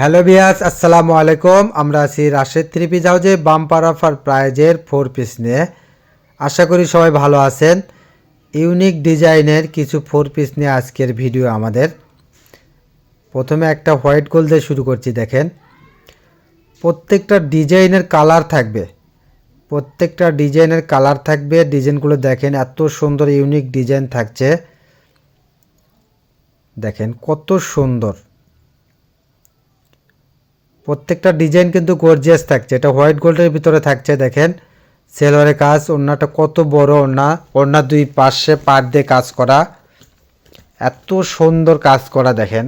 Hello বিয়াস আসসালামু আলাইকুম। আমরা আছি রাশেদ থ্রি পিস হাউজে বাম্পার অফার প্রাইজের ফোর পিস নিয়ে। আশা করি সবাই ভালো আছেন। ইউনিক ডিজাইনের কিছু ফোর পিস নিয়ে আজকের ভিডিও আমাদের। প্রথমে একটা হোয়াইট গোল্ড দিয়ে শুরু করছি, দেখেন। প্রত্যেকটা ডিজাইনের কালার থাকবে। প্রত্যেকটা ডিজাইনের কালার থাকবে। ডিজাইনগুলো দেখেন, এত সুন্দর ইউনিক ডিজাইন থাকছে। দেখেন, কত সুন্দর। প্রত্যেকটা ডিজাইন কিন্তু গর্জিয়াস থাকছে। এটা হোয়াইট গোল্ডের ভিতরে থাকছে, দেখেন। সেলোয়ারের কাজ, ওড়নাটা কত বড় ওড়না। ওড়না দুই পাশে পাট দিয়ে কাজ করা। এত সুন্দর কাজ করা, দেখেন।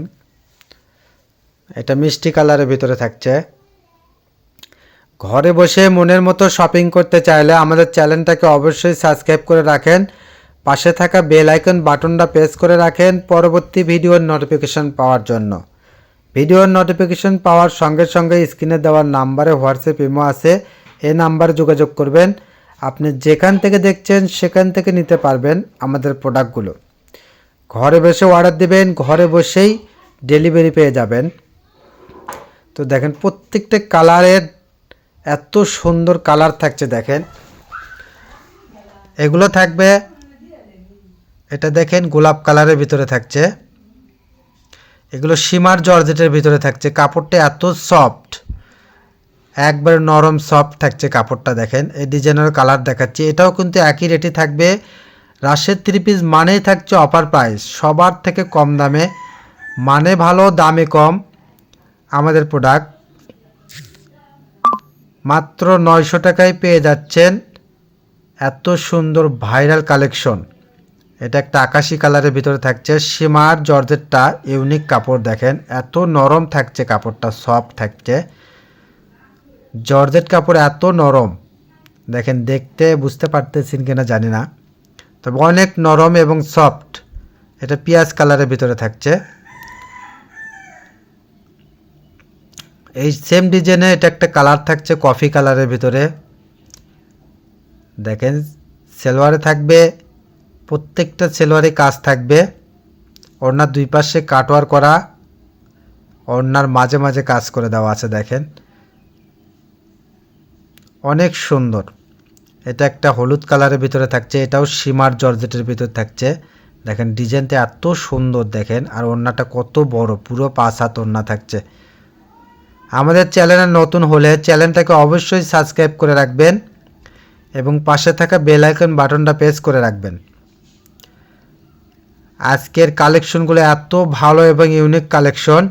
এটা মিষ্টি কালারের ভিতরে থাকছে। ঘরে বসে মনের মতো শপিং করতে চাইলে আমাদের চ্যানেলটাকে অবশ্যই সাবস্ক্রাইব করে রাখেন। পাশে থাকা বেল আইকন বাটনটা প্রেস করে রাখেন। পরবর্তী ভিডিওর নোটিফিকেশন পাওয়ার জন্য। ভিডিওর নোটিফিকেশন পাওয়ার সঙ্গে সঙ্গে স্ক্রিনে দেওয়ার নাম্বারে হোয়াটসঅ্যাপ ইমো আছে। এ নাম্বারে যোগাযোগ করবেন। আপনি যেখান থেকে দেখছেন, সেখান থেকে নিতে পারবেন আমাদের প্রোডাক্টগুলো ঘরে বসে অর্ডার দেবেন, ঘরে বসেই ডেলিভারি পেয়ে যাবেন। তো দেখেন, প্রত্যেকটা কালারের এত সুন্দর কালার থাকছে, দেখেন। এগুলো থাকবে, এটা দেখেন গোলাপ কালারের ভিতরে থাকছে। এগুলো সীমার জর্জেটের ভিতরে থাকছে। কাপড়টা এত সফট একবার নরম সফট থাকছে কাপড়টা দেখেন। এই ডিজাইনের কালার দেখাচ্ছি। এটাও কিন্তু একই রেটে থাকবে। রাশের থ্রি পিস মানেই থাকছে অফার প্রাইস সবার থেকে কম দামে। মানে ভালো, দামে কম। আমাদের প্রোডাক্ট মাত্র নয়শো টাকায় পেয়ে যাচ্ছেন এত সুন্দর ভাইরাল কালেকশন এটা একটা আকাশি কালারের ভিতরে থাকছে। সীমার জর্জেটটা ইউনিক কাপড় দেখেন। এত নরম থাকছে কাপড়টা, সফট থাকছে। জর্জেট কাপড় এত নরম। দেখেন, দেখতে বুঝতে পারতেছেন কিনা জানি না। তবে অনেক নরম এবং সফট। এটা পিঁয়াজ কালারের ভিতরে থাকছে। এই সেম ডিজাইনে এটা একটা কালার থাকছে কফি কালারের ভিতরে। দেখেন, সেলোয়ারে থাকবে। প্রত্যেকটা সেলোয়ারে কাজ থাকবে। ওড়নার দুই পাশে কাটওয়ার করা, ওড়নার মাঝে মাঝে কাজ করে দেওয়া আছে, দেখেন। অনেক সুন্দর। এটা একটা হলুদ কালারের ভিতরে থাকছে, এটাও সীমার জর্জেটের ভিতরে থাকছে। দেখেন, ডিজাইনটা এত সুন্দর, দেখেন, আর ওড়নাটা কত বড়, পুরো পাঁচ হাত ওড়না থাকছে। আমাদের চ্যানেলে নতুন হলে চ্যানেলটাকে অবশ্যই সাবস্ক্রাইব করে রাখবেন এবং পাশে থাকা বেল আইকন বাটনটা প্রেস করে রাখবেন। আজকের কালেকশনগুলো এত ভালো এবং ইউনিক কালেকশন।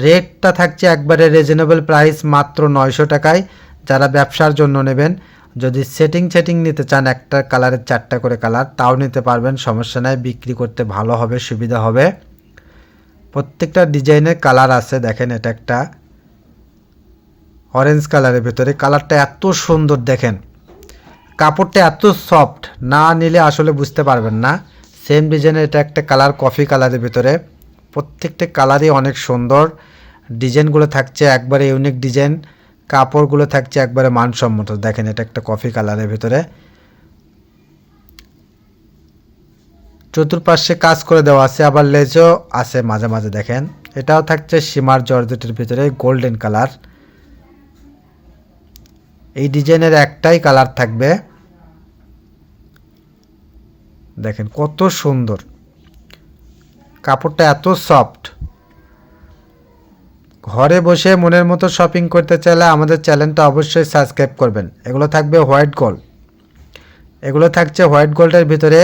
রেটটা থাকছে একবারে রিজনেবল প্রাইস মাত্র নয়শো টাকায়। যারা ব্যবসার জন্য নেবেন, যদি সেটিং সেটিং নিতে চান, একটা কালারের চারটা করে কালার, তাও নিতে পারবেন, সমস্যা নাই, বিক্রি করতে ভালো হবে, সুবিধা হবে। প্রত্যেকটা ডিজাইনের কালার আছে, দেখেন এটা একটা অরেঞ্জ কালারের ভেতরে। কালারটা এত সুন্দর, দেখেন। কাপড়টা এত সফট না নিলে আসলে বুঝতে পারবেন না। সেম ডিজাইনের এটা একটা কালার, কফি কালারের ভিতরে। প্রত্যেকটা কালারই অনেক সুন্দর। ডিজাইনগুলো থাকছে একবারে ইউনিক ডিজাইন। কাপড়গুলো থাকছে একবারে মানসম্মত। দেখেন এটা একটা কফি কালারের ভিতরে। চতুর্পাশে কাজ করে দেওয়া আছে, আবার লেজও আছে মাঝে মাঝে, দেখেন। এটাও থাকছে সীমার জর্জেটের ভিতরে, গোল্ডেন কালার। এই ডিজাইনের একটাই কালার থাকবে। দেখেন কত সুন্দর। কাপড়টা এত সফট। ঘরে বসে মনের মতো শপিং করতে চাইলে আমাদের চ্যানেলটা অবশ্যই সাবস্ক্রাইব করবেন। এগুলো থাকবে হোয়াইট গোল্ড এগুলো থাকছে হোয়াইট গোল্ডের ভিতরে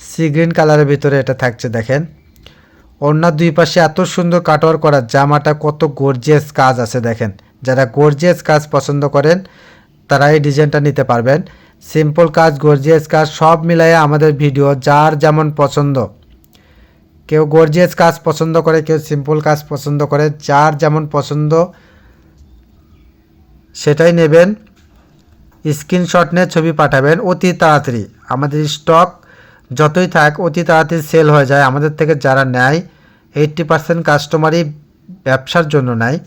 সি গ্রিন কালারের ভিতরে এটা থাকছে দেখেন। ওড়নার দুই পাশে এত সুন্দর কাটওয়ার করা, জামাটা কত গর্জিয়াস কাজ আছে দেখেন। যারা গর্জিয়াস কাজ পছন্দ করেন, তারা এই ডিজাইনটা নিতে পারবেন। সিম্পল কাজ গর্জিয়াস কাজ, সব মিলাইয়ে আমাদের ভিডিও যার যেমন পছন্দ। কেউ গর্জিয়াস কাজ পছন্দ করে, কেউ সিম্পল কাজ পছন্দ করে, যার যেমন পছন্দ, সেটাই নেবেন। স্ক্রিনশট নিয়ে ছবি পাঠাবেন, অতি তাড়াতাড়ি। আমাদের স্টক যতই থাক, অতি তাড়াতাড়ি সেল হয়ে যায়। আমাদের থেকে যারা নেয় এইট্টি পার্সেন্ট কাস্টমারই ব্যবসার জন্য নেয়।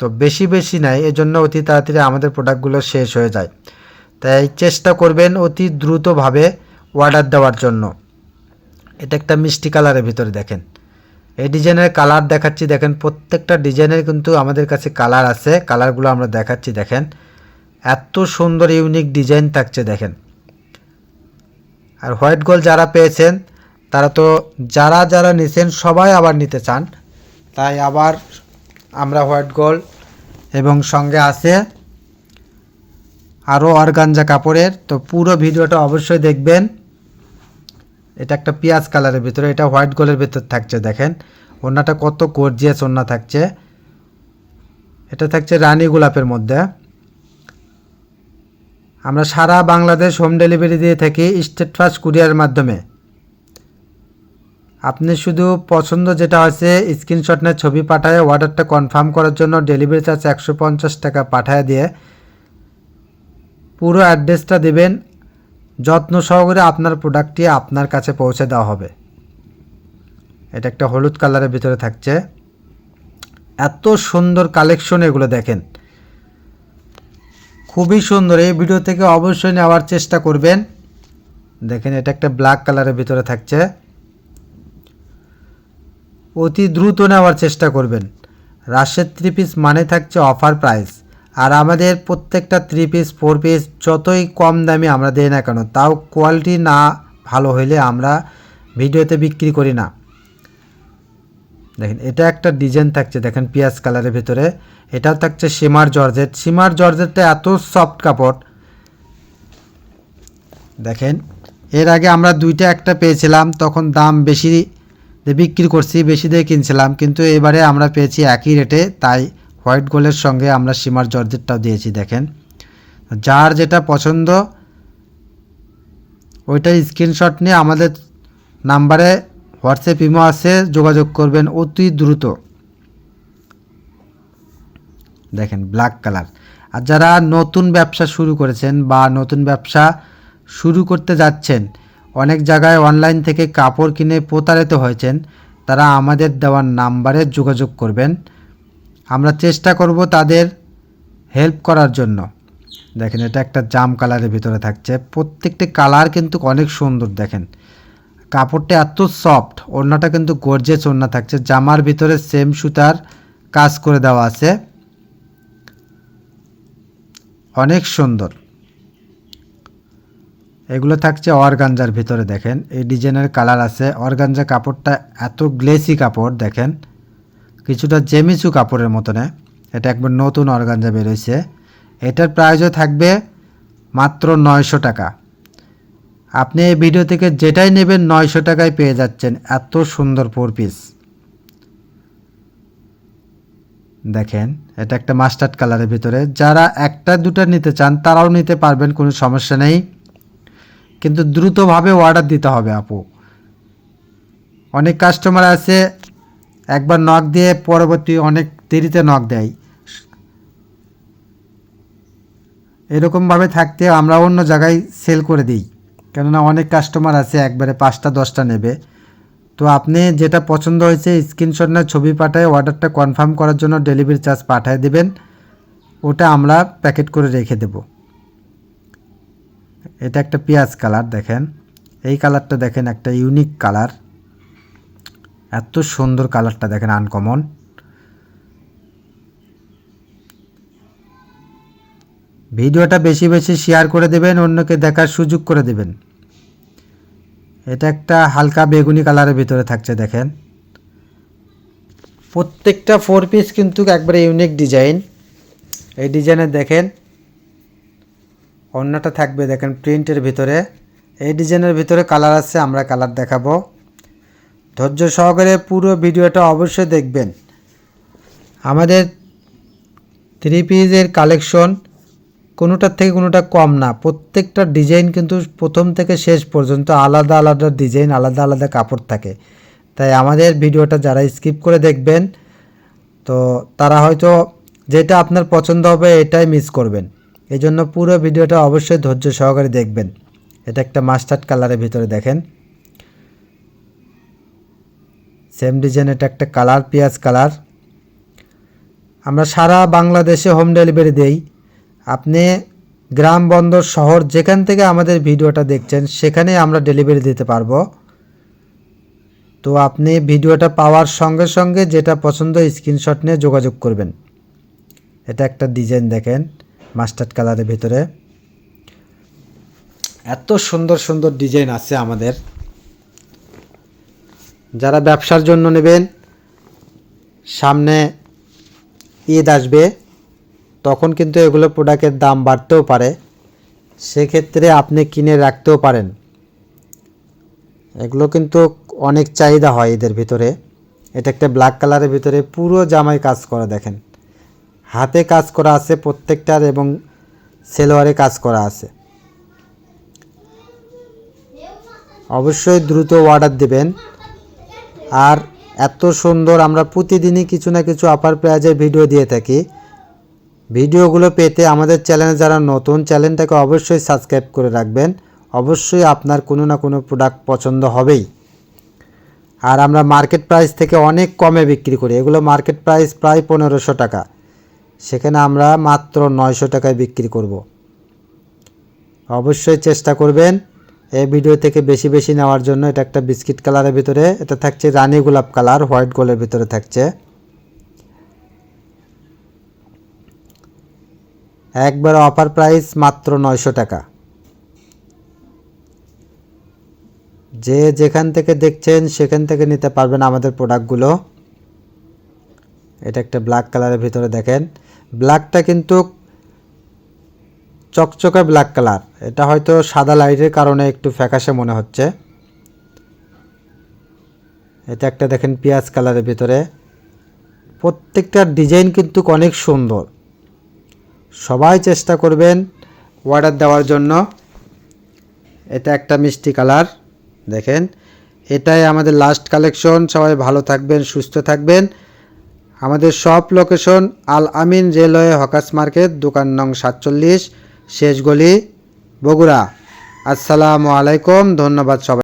তো বেশি বেশি নেয়, এজন্য অতি তাড়াতাড়ি আমাদের প্রোডাক্টগুলো শেষ হয়ে যায়। তাই চেষ্টা করবেন অতি দ্রুতভাবে অর্ডার দেওয়ার জন্য। এটা একটা মিষ্টি কালারের ভিতরে দেখেন। এই ডিজাইনের কালার দেখাচ্ছি, দেখেন প্রত্যেকটা ডিজাইনের কিন্তু আমাদের কাছে কালার আছে। কালারগুলো আমরা দেখাচ্ছি, দেখেন। এত সুন্দর ইউনিক ডিজাইন থাকছে, দেখেন। আর হোয়াইট গোল যারা পেয়েছেন, তারা তো যারা যারা নিছেন, সবাই আবার নিতে চান। তাই আবার আমরা হোয়াইট গোল এবং সঙ্গে আছে আরও অর্গানজা কাপড়ের, তো পুরো ভিডিওটা অবশ্যই দেখবেন। এটা একটা পেঁয়াজ কালারের ভিতরে, এটা হোয়াইট গোলের ভিতর থাকছে, দেখেন। ওনাটা কত গর্জিয়াস ওনা থাকছে। এটা থাকছে রানী গোলাপের মধ্যে। আমরা সারা বাংলাদেশ হোম ডেলিভারি দিয়ে থাকি স্টেট ফার্স্ট কুরিয়ারের মাধ্যমে। আপনি শুধু পছন্দ যেটা হয়েছে স্ক্রিনশট ছবি পাঠায় অর্ডারটা কনফার্ম করার জন্য ডেলিভারি চার্জ একশো পঞ্চাশ টাকা পাঠায় দিয়ে পুরো অ্যাড্রেসটা দেবেন। যত্ন সহকারে আপনার প্রোডাক্টটি আপনার কাছে পৌঁছে দেওয়া হবে। এটা একটা হলুদ কালারের ভিতরে থাকছে। এত সুন্দর কালেকশন এগুলো দেখেন। খুবই সুন্দর। এই ভিডিও থেকে অবশ্যই নেওয়ার চেষ্টা করবেন। দেখেন, এটা একটা ব্ল্যাক কালারের ভিতরে থাকছে। অতি দ্রুত নেওয়ার চেষ্টা করবেন। রাশের থ্রি পিস মানে থাকছে অফার প্রাইস আর আমাদের প্রত্যেকটা থ্রি পিস ফোর পিস যতই কম দামে আমরা দিই না কেন, তাও কোয়ালিটি না ভালো হইলে আমরা ভিডিওতে বিক্রি করি না। দেখেন, এটা একটা ডিজাইন থাকছে, দেখেন পিঁয়াজ কালারের ভিতরে। এটাও থাকছে সীমার জর্জেট। সীমার জর্জেটটা এত সফট কাপড়। দেখেন, এর আগে আমরা দুইটা একটা পেয়েছিলাম, তখন দাম বেশি বিক্রি করছি, বেশি দিয়ে কিনছিলাম, কিন্তু এবারে আমরা পেয়েছি একই রেটে তাই হোয়াইট গোল্ডের সঙ্গে আমরা সীমার জর্জেটটাও দিয়েছি, দেখেন। যার যেটা পছন্দ ওইটা স্ক্রিনশট নিয়ে আমাদের নাম্বারে হোয়াটসঅ্যাপ, ইমো আছে, যোগাযোগ করবেন অতি দ্রুত। দেখেন, ব্ল্যাক কালার। আর যারা নতুন ব্যবসা শুরু করেছেন বা নতুন ব্যবসা শুরু করতে যাচ্ছেন, অনেক জায়গায় অনলাইন থেকে কাপড় কিনে প্রতারিত হয়েছেন, তারা আমাদের দেওয়ার নাম্বারে যোগাযোগ করবেন। আমরা চেষ্টা করব তাদের হেল্প করার জন্য। দেখেন, এটা একটা জাম কালারের ভিতরে থাকছে। প্রত্যেকটি কালার কিন্তু অনেক সুন্দর, দেখেন। কাপড়টা এত সফট ওড়নাটা কিন্তু গর্জেস ওড়না থাকছে। জামার ভিতরে সেম সুতার কাজ করে দেওয়া আছে। অনেক সুন্দর। এগুলো থাকছে অর্গানজার ভিতরে, দেখেন। এই ডিজাইনের কালার আছে। অর্গানজা কাপড়টা এত গ্লেসি কাপড়, দেখেন। কিছুটা জেমিচু কাপড়ের মতনে। এটা একবার নতুন অর্গানজা বেরোইছে এটার প্রাইসও থাকবে মাত্র নয়শো টাকা। আপনি এই ভিডিও থেকে যেটাই নেবেন নয়শো টাকায় পেয়ে যাচ্ছেন এত সুন্দর ফোর পিস দেখেন, এটা একটা মাস্টার্ড কালারের ভিতরে। যারা একটা, দুটা নিতে চান, তারাও নিতে পারবেন, কোনো সমস্যা নেই। কিন্তু দ্রুতভাবে অর্ডার দিতে হবে আপু। অনেক কাস্টমার আছে একবার নক দিয়ে পরবর্তী অনেক দেরিতে নক দেয়। এরকমভাবে থাকতে আমরা অন্য জায়গায় সেল করে দিই। কেননা অনেক কাস্টমার আছে, একবারে পাঁচটা, দশটা নেবে। তো আপনি যেটা পছন্দ হয়েছে স্ক্রিনশট না ছবি পাঠায় অর্ডারটা কনফার্ম করার জন্য ডেলিভারি চার্জ পাঠিয়ে দেবেন। ওটা আমরা প্যাকেট করে রেখে দেব। এটা একটা পেঁয়াজ কালার দেখেন। এই কালারটা দেখেন, একটা ইউনিক কালার এত সুন্দর কালারটা দেখেন আনকমন ভিডিওটা বেশি বেশি শেয়ার করে দেবেন, অন্যকে দেখার সুযোগ করে দেবেন। এটা একটা হালকা বেগুনি কালারের ভিতরে থাকছে, দেখেন। প্রত্যেকটা ফোর পিস কিন্তু একবারে ইউনিক ডিজাইন এই ডিজাইনে দেখেন, অন্যটা থাকবে, দেখেন প্রিন্টের ভিতরে। এই ডিজাইনের ভিতরে কালার আছে, আমরা কালার দেখাবো। ধৈর্য সহকারে পুরো ভিডিওটা অবশ্যই দেখবেন। আমাদের থ্রি পিসের কালেকশন কোনোটার থেকে কোনোটা কম না। প্রত্যেকটা ডিজাইন কিন্তু প্রথম থেকে শেষ পর্যন্ত আলাদা আলাদা ডিজাইন আলাদা আলাদা কাপড় থাকে। তাই আমাদের ভিডিওটা যারা স্কিপ করে দেখবেন, তো তারা হয়তো যেটা আপনার পছন্দ হবে এটাই মিস করবেন। এই জন্য পুরো ভিডিওটা অবশ্যই ধৈর্য সহকারে দেখবেন। এটা একটা মাস্টার্ড কালারের ভিতরে দেখেন। সেম ডিজাইন এটা একটা কালার পেঁয়াজ কালার আমরা সারা বাংলাদেশে হোম ডেলিভারি দেই। আপনি গ্রাম, বন্দর, শহর, যেখান থেকে আমাদের ভিডিওটা দেখছেন, সেখানে আমরা ডেলিভারি দিতে পারব। তো আপনি ভিডিওটা পাওয়ার সঙ্গে সঙ্গে যেটা পছন্দ স্ক্রিনশট নিয়ে যোগাযোগ করবেন। এটা একটা ডিজাইন দেখেন মাস্টার্ড কালারের ভিতরে। এত সুন্দর সুন্দর ডিজাইন আছে আমাদের। যারা ব্যবসার জন্য নেবেন, সামনে ঈদ আসবে, তখন কিন্তু এগুলো প্রোডাক্টের দাম বাড়তেও পারে। সেক্ষেত্রে আপনি কিনে রাখতেও পারেন। এগুলো কিন্তু অনেক চাহিদা হয় এদের ভিতরে। এটা একটা ব্ল্যাক কালারের ভিতরে পুরো জামাই কাজ করা, দেখেন। হাতে কাজ করা আছে প্রত্যেকটার এবং সেলোয়ারে কাজ করা আছে। অবশ্যই দ্রুত অর্ডার দেবেন। আর এত সুন্দর আমরা প্রতিদিনই কিছু না কিছু আপার প্রাইজের ভিডিও দিয়ে থাকি। ভিডিওগুলো পেতে আমাদের চ্যানেলে যারা নতুন চ্যানেলটাকে অবশ্যই সাবস্ক্রাইব করে রাখবেন। অবশ্যই আপনার কোনো না কোনো প্রোডাক্ট পছন্দ হবেই। আর আমরা মার্কেট প্রাইস থেকে অনেক কমে বিক্রি করি। এগুলো মার্কেট প্রাইস প্রায় পনেরোশো টাকা। সেখানে আমরা মাত্র নয়শো টাকায় বিক্রি করব। অবশ্যই চেষ্টা করবেন। এই ভিডিও থেকে বেশি বেশি নেওয়ার জন্য এটা একটা বিস্কিট কালারের ভিতরে, এটা থাকছে রানী গোলাপ কালার, হোয়াইট গোলের ভিতরে থাকছে। একবার অফার প্রাইস মাত্র নয়শো টাকা। যে যেখান থেকে দেখছেন সেখান থেকে নিতে পারবেন আমাদের প্রোডাক্টগুলো। এটা একটা ব্ল্যাক কালারের ভিতরে দেখেন। ব্ল্যাকটা কিন্তু চকচকে ব্ল্যাক কালার এটা হয়তো সাদা লাইটের কারণে একটু ফ্যাকাশে মনে হচ্ছে। এটা একটা দেখেন পেঁয়াজ কালারের ভিতরে। প্রত্যেকটা ডিজাইন কিন্তু অনেক সুন্দর। সবাই চেষ্টা করবেন অর্ডার দেওয়ার জন্য। এটা একটা মিষ্টি কালার দেখেন। এটাই আমাদের লাস্ট কালেকশন সবাই ভালো থাকবেন, সুস্থ থাকবেন। আমাদের সব location Al Amin railway hawkers market, দোকান নং সাতচল্লিশ। শেষ গলি বগুড়া। আসসালামু আলাইকুম ধন্যবাদ সবাই।